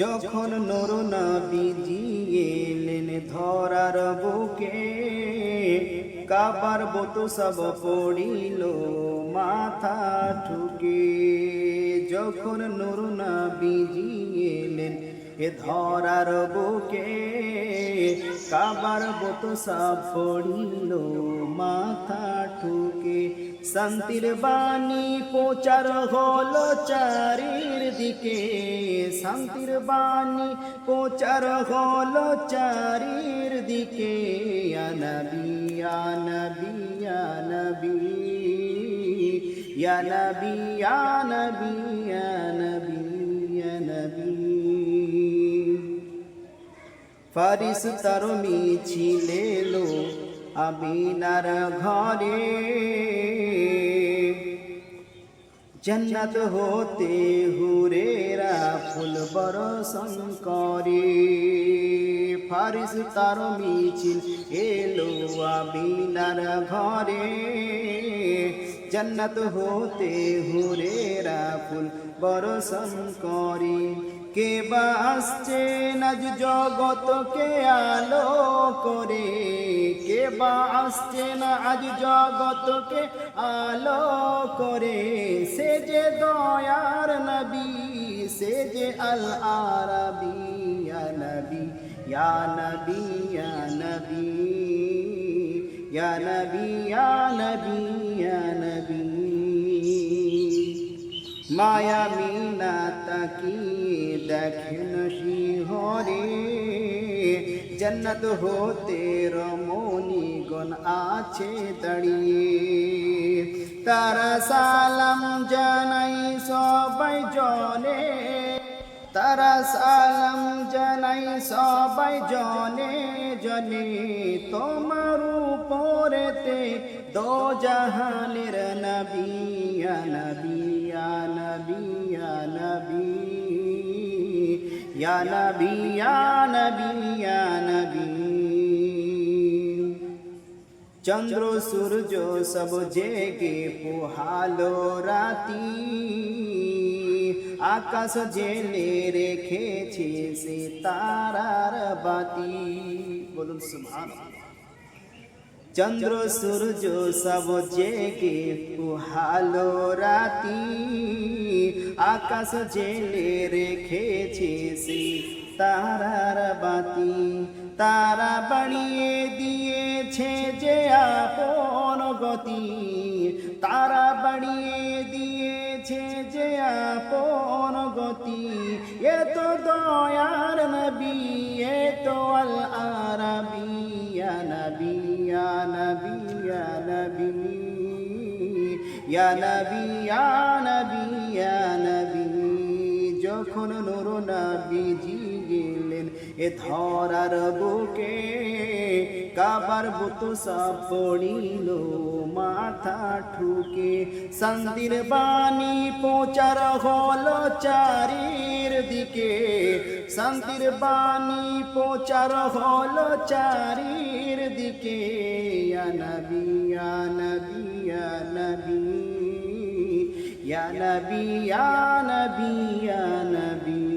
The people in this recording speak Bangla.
যখন নর নবীজি এলেন ধরার বুকে, কাবার বতু সব পড়িল, মাথা ঠুকে। যখন নর নবীজি এলেন এ ধরার বুকে, কাবার বতু সব পড়িল, মাথা ঠুকে। শান্তির বাণী প্রচার হলো চারির দিকে শান্তির বাণী প্রচার হলো চারির দিকে। নবী নবী নবী। নবী নবী নবী নবী। ফারিস তার মিছিলেলো আমিনার ঘরে। জন্নত হতে হুরেরা ফুল বরসন করে। ফারিস তার মিছিল এলো আমিনার ঘরে। জন্নত হতে হুরেরা ফুল বরসন করে। কে বা আসছে নাজ জগতকে আলো করে। কে বা আসছে না আজ জগতকে আলো করে। সে যে দয়ার নবী, সে যে আল আরবি নবী, ইয়া নবী ইয়া নবী। ইয়া নবী ইয়া নবী ইয়া নবী। মায়া মিনা তাকি দেখেন শিহরে জন্নত হতে রমণী গণ আছে দাঁড়িয়ে। তারা সালাম জানাই সবাই জনে, তারা সালাম জানাই সবাই জনে জনে তোমার উপরেতে দো জাহানের নবিয়া নবিয়া নবিয়া নবী ইয়া নবী ইয়া নবী ইয়া নবী চন্দ্র সূর্য সব জেগে পোহালো রাতি আকাশ জেলে রেখেছে সে তারার বাতি বলুন সুবহান চন্দ্র, সূর্য সব জেগে পোহালো রাতি। আকাশ জেলে রেখেছে সে তারার বাতি। তারা বাড়িয়ে দিয়েছে যে আপন গতি। তারা বাড়িয়ে দিয়েছে যে আপন গতি। এ তো দয়ার নবী, এ তো আল আরবি। ইয়া নবী ইয়া নবী ইয়া নবী। ইয়া নবী ইয়া নবী ইয়া নবী। যখন নুর নবীজি গেলেন এ ধরার বুকে কাবার বুতু সব পড়িল, মাথা ঠুকে। সন্দির বাণী প্রচার হলো চারির দিকে। শান্তির বাণী প্রচার হলো চারির দিকে। নবী নবী নবী। নবী নবী।